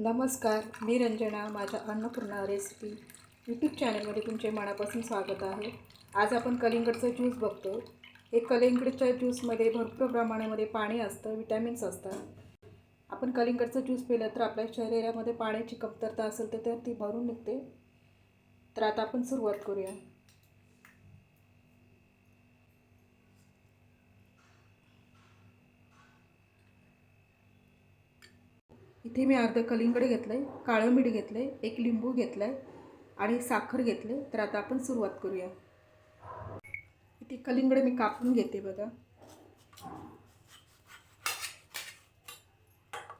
नमस्कार मी रंजना माझ्या Annapurna recipe. YouTube चॅनलमध्ये तुमचे मनापासून स्वागत आहे. आज आपण कलिंगडचं ज्यूस बघतो. हे कलिंगडच्या ज्यूसमध्ये भरपूर प्रमाणामध्ये पाणी असतं विटॅमिन्स असतात. आपण कलिंगडचं ज्यूस पिलं तर आपल्या शरीरामध्ये पाण्याची कमतरता असेल तर तर ती भरून निघते. तर आता आपण सुरुवात करूया. इथे मी अर्धं कलिंगड घेतलं आहे काळं मीठ घेतलं आहे एक लिंबू घेतलं आहे आणि साखर घेतले तर आता आपण सुरुवात करूया. इथे कलिंगड मी कापून घेते बघा.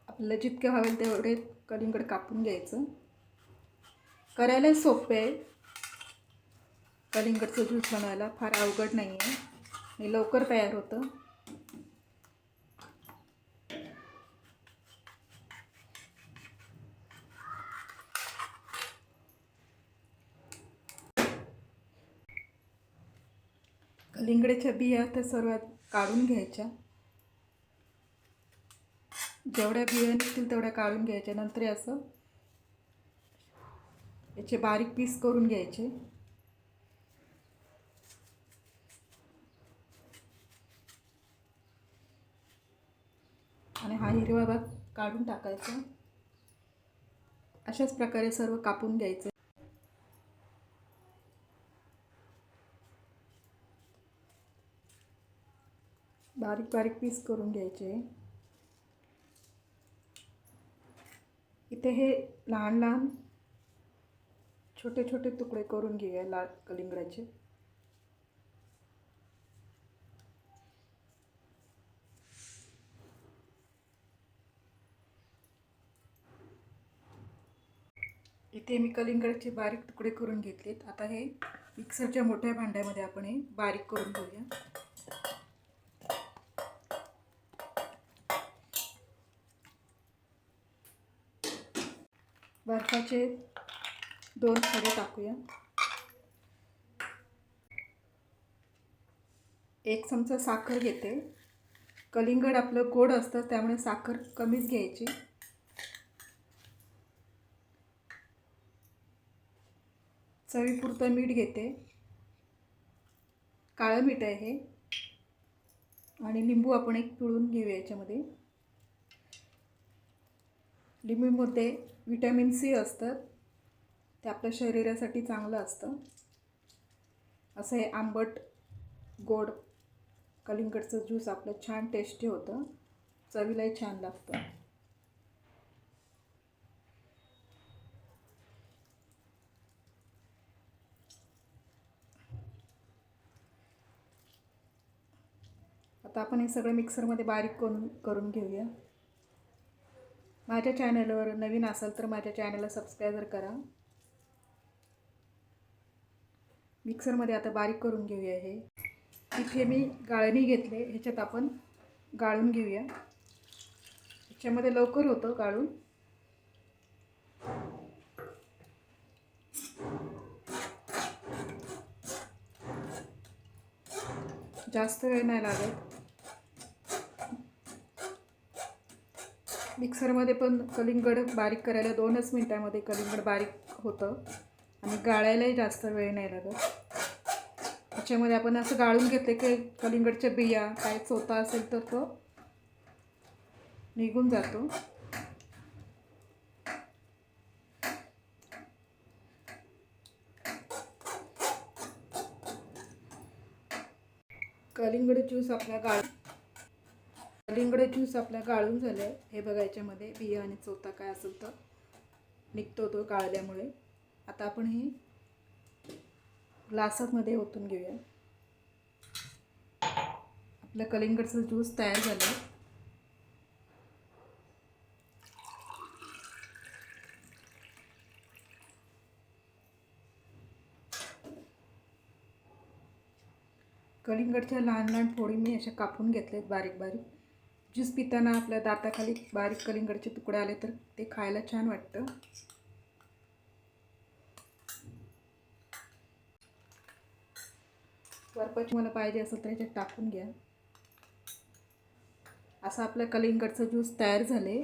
आपल्याला जितके हवे तेवढे कलिंगड कापून घ्यायचं. करायला सोपे आहे. कलिंगडचं ज्यूस बनवायला फार अवघड नाही आहे आणि लवकर तयार होतं. लिंगड्याच्या बिया त्या सर्वात काढून घ्यायच्या. जेवढ्या बिया निघतील तेवढ्या काढून घ्यायच्या. नंतर असं याचे बारीक पीस करून घ्यायचे. आणि हा हिरवा भाग काढून टाकायचा. अशाच प्रकारे सर्व कापून घ्यायचे. बारीक बारीक पीस करून घ्यायचे. इथे हे लहान लहान छोटे छोटे तुकडे करून घेऊया लाल कलिंगडाचे. इथे मी कलिंगडाचे बारीक तुकडे करून घेतलेत. आता हे मिक्सरच्या मोठ्या भांड्यामध्ये आपण हे बारीक करून घेऊया. बर्फाचे दोन खडे टाकूया. एक चमचा साखर घेते. कलिंगड आपलं गोड असतं त्यामुळे साखर कमीच घ्यायची. चवीपुरतं मीठ घेते. काळं मीठ आहे हे. आणि लिंबू आपण एक पिळून घेऊया याच्यामध्ये. लिंबूमध्ये विटॅमिन सी असतं. ते आपल्या शरीरासाठी चांगलं असतं. असं हे आंबट गोड कलिंगडचं ज्यूस आपलं छान टेस्टी होतं. चवीलाही छान लागतं. आता आपण हे सगळं मिक्सरमध्ये बारीक करून करून घेऊया. माझ्या चॅनलवर नवीन असाल तर माझ्या चॅनलला सबस्क्राईबर करा. मिक्सरमध्ये आता बारीक करून घेऊया हे. इथे मी गाळणी घेतले ह्याच्यात आपण गाळून घेऊया. ह्याच्यामध्ये लवकर होतं गाळून. जास्त वेळ नाही लागत. मिक्सरमध्ये पण कलिंगड बारीक करायला दोनच मिनटामध्ये कलिंगड बारीक होतं. आणि गाळायलाही जास्त वेळ नाही लागत. त्याच्यामध्ये आपण असं गाळून घेतले की कलिंगडच्या बिया काय चोथा असेल तर तो निघून जातो. कलिंगड ज्यूस आपल्या गाळ कलिंगड ज्यूस आपला गाळून झालं. आहे हे बघा याच्यामध्ये बिया आणि चोथा काय असेल तर. निघतो तो गाळल्यामुळे. आता आपण हे ग्लासामध्ये ओतून घेऊया. आपलं कलिंगडचं ज्यूस तयार झालं. आहे कलिंगडच्या लहान लहान फोडी मी अशा कापून घेतल्यात बारीक बारीक. ज्यूस पिताना आपल्या दाताखाली बारीक कलिंगडचे तुकडे आले तर ते खायला छान वाटतं. वरपाची मला पाहिजे असेल तर याच्यात टाकून घ्या. असं आपलं कलिंगडचं ज्यूस तयार झाले.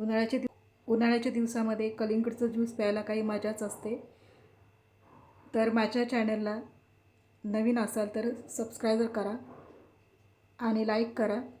उन्हाळ्याचे दिव- उन्हाळ्याच्या दिवसामध्ये कलिंगडचं ज्यूस प्यायला काही मजाच असते. तर माझ्या चॅनलला नवीन असाल तर सबस्क्राईब करा आणि लाईक करा.